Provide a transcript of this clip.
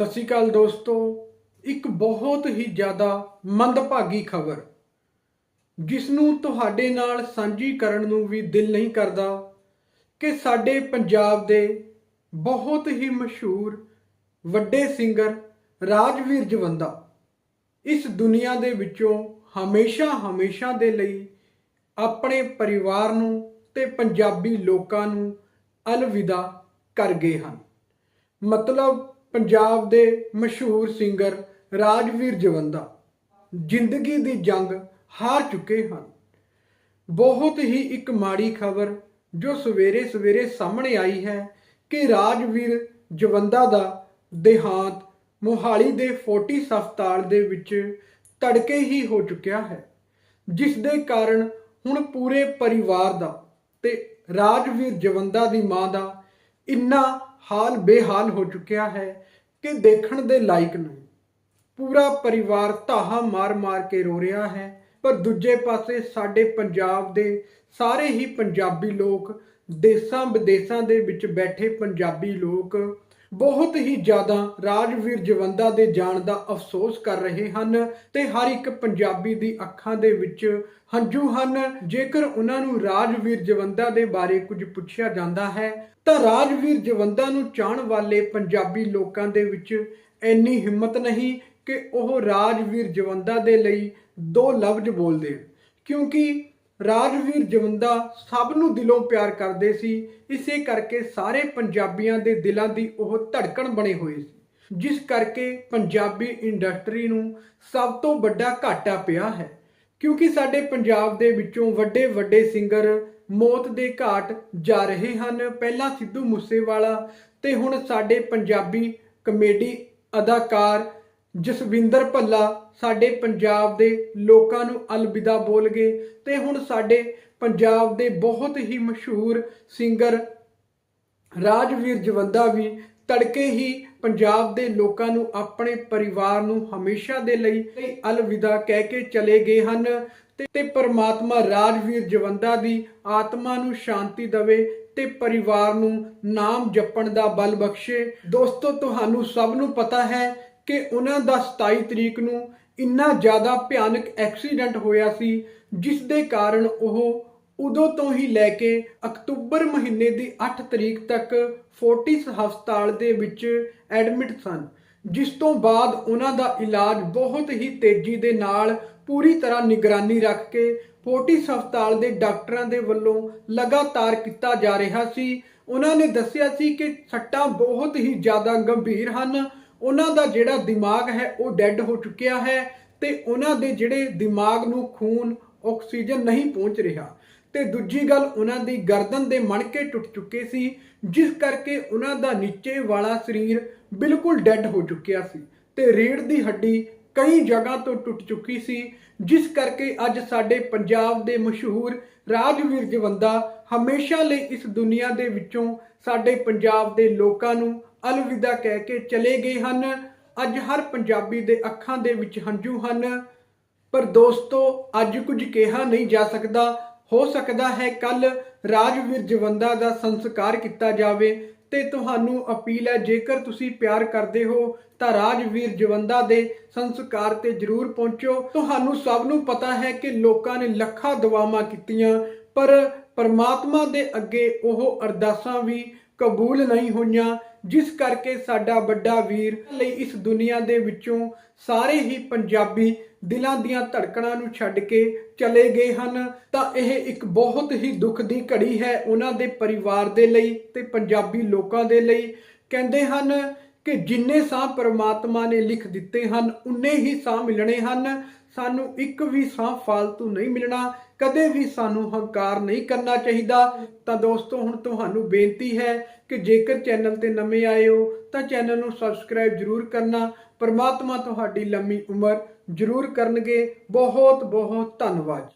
ਸਤਿ ਸ਼੍ਰੀ ਅਕਾਲ ਦੋਸਤੋ, ਇੱਕ ਬਹੁਤ ਹੀ ਜ਼ਿਆਦਾ ਮੰਦਭਾਗੀ ਖਬਰ। ਜਿਸ ਨੂੰ ਤੁਹਾਡੇ ਨਾਲ ਸਾਂਝੀ ਕਰਨ ਨੂੰ ਵੀ ਦਿਲ ਨਹੀਂ ਕਰਦਾ ਕਿ ਸਾਡੇ ਪੰਜਾਬ ਦੇ ਬਹੁਤ ਹੀ ਮਸ਼ਹੂਰ ਵੱਡੇ ਸਿੰਗਰ ਰਾਜਵੀਰ ਜਵੰਦਾ ਇਸ ਦੁਨੀਆ ਦੇ ਵਿੱਚੋਂ ਹਮੇਸ਼ਾ ਹਮੇਸ਼ਾ ਦੇ ਲਈ ਆਪਣੇ ਪਰਿਵਾਰ ਨੂੰ ਤੇ ਪੰਜਾਬੀ ਲੋਕਾਂ ਨੂੰ ਅਲਵਿਦਾ ਕਰ ਗਏ ਹਨ। ਮਤਲਬ ਪੰਜਾਬ ਦੇ ਮਸ਼ਹੂਰ ਸਿੰਗਰ ਰਾਜਵੀਰ ਜਵੰਦਾ ਜ਼ਿੰਦਗੀ ਦੀ ਜੰਗ ਹਾਰ ਚੁੱਕੇ ਹਨ। ਬਹੁਤ ਹੀ ਇੱਕ ਮਾੜੀ ਖਬਰ ਜੋ ਸਵੇਰੇ ਸਵੇਰੇ ਸਾਹਮਣੇ ਆਈ ਹੈ ਕਿ ਰਾਜਵੀਰ ਜਵੰਦਾ ਦਾ ਦੇਹਾਂਤ ਮੋਹਾਲੀ ਦੇ ਫੋਰਟਿਸ ਹਸਪਤਾਲ ਦੇ ਵਿੱਚ ਤੜਕੇ ਹੀ ਹੋ ਚੁੱਕਿਆ ਹੈ, ਜਿਸ ਦੇ ਕਾਰਨ ਹੁਣ ਪੂਰੇ ਪਰਿਵਾਰ ਦਾ ਤੇ ਰਾਜਵੀਰ ਜਵੰਦਾ ਦੀ ਮਾਂ ਦਾ ਇੰਨਾ ਹਾਲ ਬੇਹਾਲ ਹੋ ਚੁੱਕਿਆ ਹੈ ਕਿ ਦੇਖਣ ਦੇ ਲਾਇਕ ਨਹੀਂ ਪੂਰਾ ਪਰਿਵਾਰ ਧਾਹਾਂ ਮਾਰ-ਮਾਰ ਕੇ ਰੋ ਰਿਹਾ ਹੈ, ਪਰ ਦੂਜੇ ਪਾਸੇ ਸਾਡੇ ਪੰਜਾਬ ਦੇ ਸਾਰੇ ਹੀ ਪੰਜਾਬੀ ਲੋਕ ਦੇਸਾਂ ਵਿਦੇਸਾਂ ਦੇ ਵਿੱਚ ਬੈਠੇ ਪੰਜਾਬੀ ਲੋਕ ਬਹੁਤ ਹੀ ਜ਼ਿਆਦਾ ਰਾਜਵੀਰ ਜਵੰਦਾ ਦੇ ਜਾਣ ਦਾ ਅਫਸੋਸ ਕਰ ਰਹੇ ਹਨ ਤੇ ਹਰ ਇੱਕ ਪੰਜਾਬੀ ਦੀ ਅੱਖਾਂ ਦੇ ਵਿੱਚ ਹੰਝੂ ਹਨ। ਜੇਕਰ ਉਹਨਾਂ ਨੂੰ ਰਾਜਵੀਰ ਜਵੰਦਾ ਦੇ ਬਾਰੇ ਕੁਝ ਪੁੱਛਿਆ ਜਾਂਦਾ ਹੈ, ਤਾਂ ਰਾਜਵੀਰ ਜਵੰਦਾ ਨੂੰ ਚਾਹਣ ਵਾਲੇ ਪੰਜਾਬੀ ਲੋਕਾਂ ਦੇ ਵਿੱਚ ਇੰਨੀ ਹਿੰਮਤ ਨਹੀਂ ਕਿ ਉਹ ਰਾਜਵੀਰ ਜਵੰਦਾ ਦੇ ਲਈ ਦੋ ਲਫ਼ਜ਼ ਬੋਲਦੇ। ਕਿਉਂਕਿ ਰਾਜਵੀਰ ਜਵੰਦਾ ਸਭ ਨੂੰ ਦਿਲੋਂ ਪਿਆਰ ਕਰਦੇ ਸੀ। ਇਸੇ ਕਰਕੇ ਸਾਰੇ ਪੰਜਾਬੀਆਂ ਦੇ ਦਿਲਾਂ ਦੀ ਉਹ ਧੜਕਣ ਬਣੇ ਹੋਏ ਸੀ। ਜਿਸ ਕਰਕੇ ਪੰਜਾਬੀ ਇੰਡਸਟਰੀ ਨੂੰ ਸਭ ਤੋਂ ਵੱਡਾ ਘਾਟਾ ਪਿਆ ਹੈ। ਕਿਉਂਕਿ ਸਾਡੇ ਪੰਜਾਬ ਦੇ ਵਿੱਚੋਂ ਵੱਡੇ ਵੱਡੇ ਸਿੰਗਰ ਮੌਤ ਦੇ ਘਾਟ ਜਾ ਰਹੇ ਹਨ। ਪਹਿਲਾਂ ਸਿੱਧੂ ਮੂਸੇਵਾਲਾ ਤੇ ਹੁਣ ਸਾਡੇ ਪੰਜਾਬੀ ਕਮੇਡੀ ਅਦਾਕਾਰ ਜਸਵਿੰਦਰ ਭੱਲਾ ਸਾਡੇ ਪੰਜਾਬ ਦੇ ਲੋਕਾਂ ਨੂੰ ਅਲਵਿਦਾ ਬੋਲ ਗਏ ਤੇ ਹੁਣ ਸਾਡੇ ਪੰਜਾਬ ਦੇ ਬਹੁਤ ਹੀ ਮਸ਼ਹੂਰ ਸਿੰਗਰ ਰਾਜਵੀਰ ਜਵੰਦਾ ਵੀ ਤੜਕੇ ਹੀ ਪੰਜਾਬ ਦੇ ਲੋਕਾਂ ਨੂੰ ਆਪਣੇ ਪਰਿਵਾਰ ਨੂੰ ਹਮੇਸ਼ਾ ਦੇ ਲਈ ਅਲਵਿਦਾ ਕਹਿ ਕੇ ਚਲੇ ਗਏ ਹਨ ਤੇ- ਤੇ ਪਰਮਾਤਮਾ ਰਾਜਵੀਰ ਜਵੰਦਾ ਦੀ ਆਤਮਾ ਨੂੰ ਸ਼ਾਂਤੀ ਦੇਵੇ ਤੇ ਪਰਿਵਾਰ ਨੂੰ ਨਾਮ ਜਪਣ ਦਾ ਬਲ ਬਖਸ਼ੇ। ਦੋਸਤੋ ਤੁਹਾਨੂੰ ਸਭ ਨੂੰ ਪਤਾ ਹੈ ਕਿ ਉਹਨਾਂ ਦਾ 27 ਤਰੀਕ ਨੂੰ ਇੰਨਾ ਜ਼ਿਆਦਾ ਭਿਆਨਕ ਐਕਸੀਡੈਂਟ ਹੋਇਆ ਸੀ, ਜਿਸ ਦੇ ਕਾਰਨ ਉਹ ਉਦੋਂ ਤੋਂ ਹੀ ਲੈ ਕੇ ਅਕਤੂਬਰ ਮਹੀਨੇ ਦੀ 8 ਤਰੀਕ ਤੱਕ ਫੋਰਟਿਸ ਹਸਪਤਾਲ ਦੇ ਵਿੱਚ ਐਡਮਿਟ ਸਨ, ਜਿਸ ਤੋਂ ਬਾਅਦ ਉਹਨਾਂ ਦਾ ਇਲਾਜ ਬਹੁਤ ਹੀ ਤੇਜ਼ੀ ਦੇ ਨਾਲ ਪੂਰੀ ਤਰ੍ਹਾਂ ਨਿਗਰਾਨੀ ਰੱਖ ਕੇ ਫੋਰਟਿਸ ਹਸਪਤਾਲ ਦੇ ਡਾਕਟਰਾਂ ਦੇ ਵੱਲੋਂ ਲਗਾਤਾਰ ਕੀਤਾ ਜਾ ਰਿਹਾ ਸੀ। ਉਹਨਾਂ ਨੇ ਦੱਸਿਆ ਸੀ ਕਿ ਸੱਟਾਂ ਬਹੁਤ ਹੀ ਜ਼ਿਆਦਾ ਗੰਭੀਰ ਹਨ ਉਹਨਾਂ ਦਾ ਜਿਹੜਾ ਦਿਮਾਗ ਹੈ ਉਹ ਡੈੱਡ ਹੋ ਚੁੱਕਿਆ ਹੈ ਤੇ ਉਹਨਾਂ ਦੇ ਜਿਹੜੇ ਦਿਮਾਗ ਨੂੰ ਖੂਨ, ਆਕਸੀਜਨ ਨਹੀਂ ਪਹੁੰਚ ਰਿਹਾ। ਤੇ ਦੂਜੀ ਗੱਲ, ਉਹਨਾਂ ਦੀ ਗਰਦਨ ਦੇ ਮਣਕੇ ਟੁੱਟ ਚੁੱਕੇ ਸੀ, ਜਿਸ ਕਰਕੇ ਉਹਨਾਂ ਦਾ ਨੀਚੇ ਵਾਲਾ ਸਰੀਰ ਬਿਲਕੁਲ ਡੈੱਡ ਹੋ ਚੁੱਕਿਆ ਸੀ ਤੇ ਰੀੜ ਦੀ ਹੱਡੀ ਕਈ ਜਗ੍ਹਾ ਤੋਂ ਟੁੱਟ ਚੁੱਕੀ ਸੀ, ਜਿਸ ਕਰਕੇ ਅੱਜ ਸਾਡੇ ਪੰਜਾਬ ਦੇ ਮਸ਼ਹੂਰ ਰਾਜਵੀਰ ਜਵੰਦਾ ਹਮੇਸ਼ਾ ਲਈ ਇਸ ਦੁਨੀਆ ਦੇ ਵਿੱਚੋਂ ਸਾਡੇ ਪੰਜਾਬ ਦੇ ਲੋਕਾਂ ਨੂੰ ਅਲਵਿਦਾ ਕਹਿ ਕੇ ਚਲੇ ਗਏ ਹਨ। ਅੱਜ ਹਰ ਪੰਜਾਬੀ ਦੇ ਅੱਖਾਂ ਦੇ ਵਿੱਚ ਹੰਝੂ ਹਨ। ਪਰ ਦੋਸਤੋ, ਅੱਜ ਕੁਝ ਕਿਹਾ ਨਹੀਂ ਜਾ ਸਕਦਾ। ਹੋ ਸਕਦਾ ਹੈ ਕੱਲ ਰਾਜਵੀਰ ਜਵੰਦਾ ਦਾ ਸੰਸਕਾਰ ਕੀਤਾ ਜਾਵੇ ਤੇ ਤੁਹਾਨੂੰ ਅਪੀਲ ਹੈ, ਜੇਕਰ ਤੁਸੀਂ ਪਿਆਰ ਕਰਦੇ ਹੋ, ਤਾਂ ਰਾਜਵੀਰ ਜਵੰਦਾ ਦੇ ਸੰਸਕਾਰ ਤੇ ਜਰੂਰ ਪਹੁੰਚੋ। ਤੁਹਾਨੂੰ ਸਭ ਨੂੰ ਪਤਾ ਹੈ ਕਿ ਲੋਕਾਂ ਨੇ ਲੱਖਾਂ ਦੁਆਵਾਂ ਕੀਤੀਆਂ, ਪਰ ਪਰਮਾਤਮਾ ਦੇ ਅੱਗੇ ਉਹ ਅਰਦਾਸਾਂ ਵੀ ਕਬੂਲ ਨਹੀਂ ਹੋਈਆਂ। ਜਿਸ ਕਰਕੇ ਸਾਡਾ ਵੱਡਾ ਵੀਰ ਲਈ ਇਸ ਦੁਨੀਆ ਦੇ ਵਿੱਚੋਂ ਸਾਰੇ ਹੀ ਪੰਜਾਬੀ ਦਿਲਾਂ ਦੀਆਂ ਧੜਕਣਾਂ ਨੂੰ ਛੱਡ ਕੇ ਚਲੇ ਗਏ ਹਨ। ਤਾਂ ਇਹ ਇੱਕ ਬਹੁਤ ਹੀ ਦੁੱਖ ਦੀ ਘੜੀ ਹੈ ਉਹਨਾਂ ਦੇ ਪਰਿਵਾਰ ਦੇ ਲਈ ਤੇ ਪੰਜਾਬੀ ਲੋਕਾਂ ਦੇ ਲਈ। ਕਹਿੰਦੇ ਹਨ ਕਿ ਜਿੰਨੇ ਸਾਹ ਪਰਮਾਤਮਾ ਨੇ ਲਿਖ ਦਿੱਤੇ ਹਨ, ਉਨੇ ਹੀ ਸਾਹ ਮਿਲਣੇ ਹਨ। ਸਾਨੂੰ ਇੱਕ ਵੀ ਸਾਹ ਫਾਲਤੂ ਨਹੀਂ ਮਿਲਣਾ, ਕਦੇ ਵੀ ਸਾਨੂੰ ਹੰਕਾਰ ਨਹੀਂ ਕਰਨਾ ਚਾਹੀਦਾ। ਤਾਂ ਦੋਸਤੋ, ਹੁਣ ਤੁਹਾਨੂੰ ਬੇਨਤੀ ਹੈ ਕਿ ਜੇਕਰ ਚੈਨਲ ਤੇ ਨਵੇਂ ਆਏ ਹੋ, ਤਾਂ ਚੈਨਲ ਨੂੰ ਸਬਸਕ੍ਰਾਈਬ ਜਰੂਰ ਕਰਨਾ। ਪਰਮਾਤਮਾ ਤੁਹਾਡੀ ਲੰਮੀ ਉਮਰ ਜਰੂਰ ਕਰਨਗੇ। ਬਹੁਤ ਬਹੁਤ ਧੰਨਵਾਦ।